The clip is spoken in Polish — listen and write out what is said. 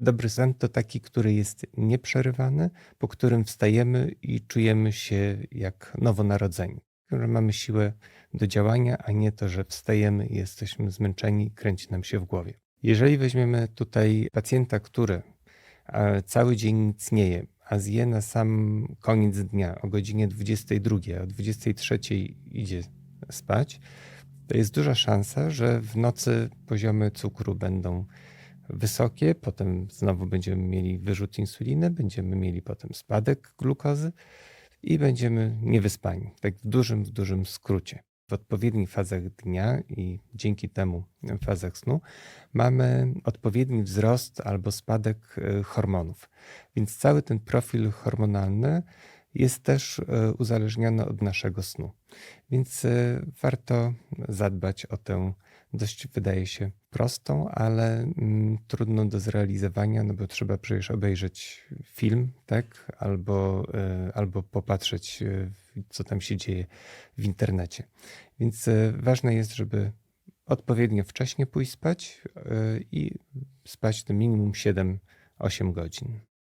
Dobry sen to taki, który jest nieprzerywany, po którym wstajemy i czujemy się jak nowonarodzeni. Że mamy siłę do działania, a nie to, że wstajemy i jesteśmy zmęczeni, kręci nam się w głowie. Jeżeli weźmiemy tutaj pacjenta, który e, cały dzień nic nie je, a zje na sam koniec dnia o godzinie 22, a o 23 idzie spać, to jest duża szansa, że w nocy poziomy cukru będą wysokie, potem znowu będziemy mieli wyrzut insuliny, będziemy mieli potem spadek glukozy i będziemy niewyspani. Tak w dużym, w dużym skrócie. W odpowiednich fazach dnia i dzięki temu fazach snu mamy odpowiedni wzrost albo spadek e, hormonów. Więc cały ten profil hormonalny jest też e, uzależniony od naszego snu. Więc e, warto zadbać o tę dość wydaje się prostą, ale mm, trudną do zrealizowania, no bo trzeba przecież obejrzeć film, tak? Albo, y, albo popatrzeć, co tam się dzieje w internecie. Więc ważne jest, żeby odpowiednio wcześnie pójść spać i spać to minimum 7-8 godzin.